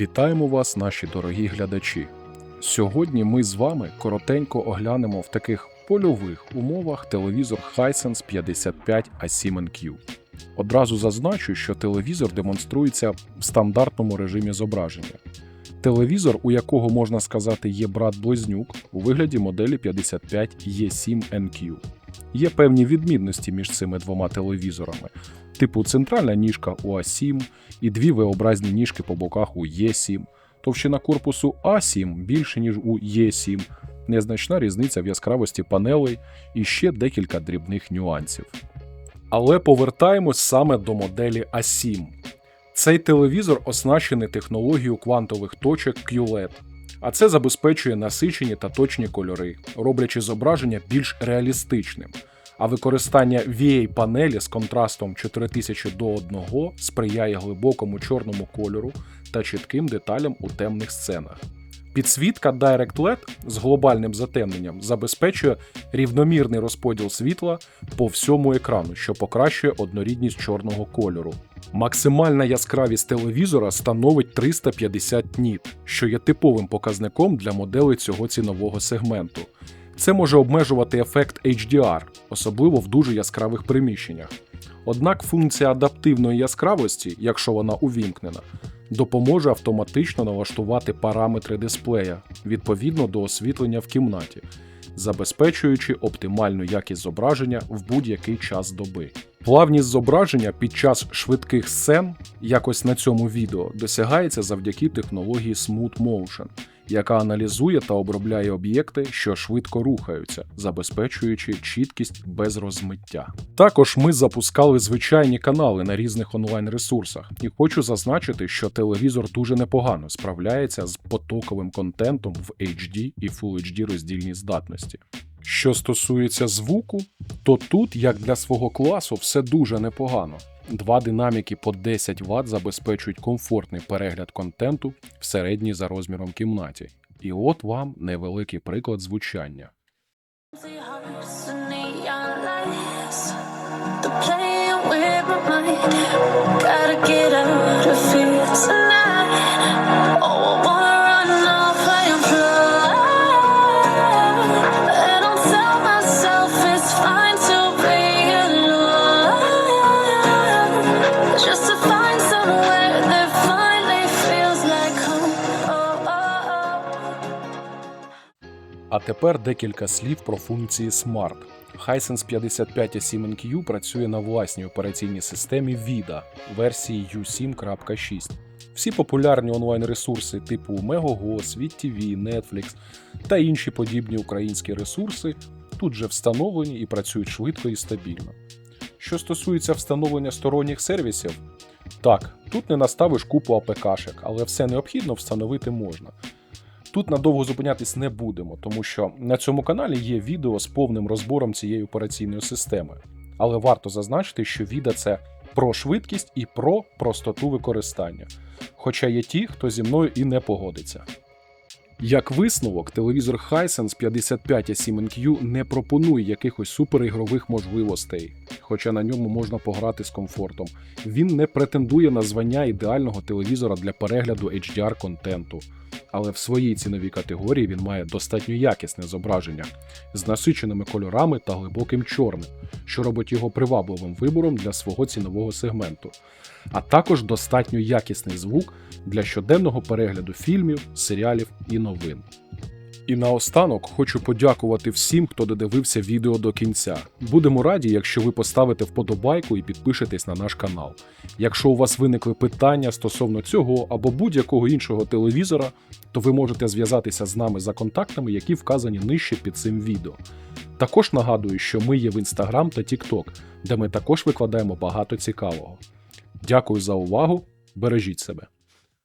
Вітаємо вас, наші дорогі глядачі. Сьогодні ми з вами коротенько оглянемо в таких польових умовах телевізор Hisense 55 A7Q. Одразу зазначу, що телевізор демонструється в стандартному режимі зображення. Телевізор, у якого можна сказати є брат-близнюк у вигляді моделі 55 E7NQ. Є певні відмінності між цими двома телевізорами, типу центральна ніжка у А7 і дві V-образні ніжки по боках у Е7. Товщина корпусу А7 більше, ніж у Е7, незначна різниця в яскравості панелей і ще декілька дрібних нюансів. Але повертаємось саме до моделі А7. Цей телевізор оснащений технологією квантових точок QLED, а це забезпечує насичені та точні кольори, роблячи зображення більш реалістичним. А використання VA-панелі з контрастом 4000 до 1 сприяє глибокому чорному кольору та чітким деталям у темних сценах. Підсвітка Direct LED з глобальним затемненням забезпечує рівномірний розподіл світла по всьому екрану, що покращує однорідність чорного кольору. Максимальна яскравість телевізора становить 350 ніт, що є типовим показником для моделей цього цінового сегменту. Це може обмежувати ефект HDR, особливо в дуже яскравих приміщеннях. Однак функція адаптивної яскравості, якщо вона увімкнена, допоможе автоматично налаштувати параметри дисплея відповідно до освітлення в кімнаті, забезпечуючи оптимальну якість зображення в будь-який час доби. Плавність зображення під час швидких сцен, якось на цьому відео, досягається завдяки технології Smooth Motion, яка аналізує та обробляє об'єкти, що швидко рухаються, забезпечуючи чіткість без розмиття. Також ми запускали звичайні канали на різних онлайн-ресурсах, і хочу зазначити, що телевізор дуже непогано справляється з потоковим контентом в HD і Full HD роздільній здатності. Що стосується звуку, то тут, як для свого класу, все дуже непогано. Два динаміки по 10 Вт забезпечують комфортний перегляд контенту в середній за розміром кімнаті. І от вам невеликий приклад звучання. Gotta hearts А тепер декілька слів про функції Smart. Hisense 55 A7NQ працює на власній операційній системі VIDA версії U7.6. Всі популярні онлайн-ресурси типу Megogo, SweetTV, Netflix та інші подібні українські ресурси тут же встановлені і працюють швидко і стабільно. Що стосується встановлення сторонніх сервісів, так, тут не наставиш купу АПКшек, але все необхідно встановити можна. Тут надовго зупинятись не будемо, тому що на цьому каналі є відео з повним розбором цієї операційної системи. Але варто зазначити, що відео це про швидкість і про простоту використання. Хоча є ті, хто зі мною і не погодиться. Як висновок, телевізор Hisense 55 A7NQ не пропонує якихось суперігрових можливостей, хоча на ньому можна пограти з комфортом. Він не претендує на звання ідеального телевізора для перегляду HDR контенту, але в своїй ціновій категорії він має достатньо якісне зображення з насиченими кольорами та глибоким чорним, що робить його привабливим вибором для свого цінового сегменту, а також достатньо якісний звук для щоденного перегляду фільмів, серіалів і новин. І наостанок хочу подякувати всім, хто додивився відео до кінця. Будемо раді, якщо ви поставите вподобайку і підпишетесь на наш канал. Якщо у вас виникли питання стосовно цього або будь-якого іншого телевізора, то ви можете зв'язатися з нами за контактами, які вказані нижче під цим відео. Також нагадую, що ми є в Instagram та TikTok, де ми також викладаємо багато цікавого. Дякую за увагу, бережіть себе.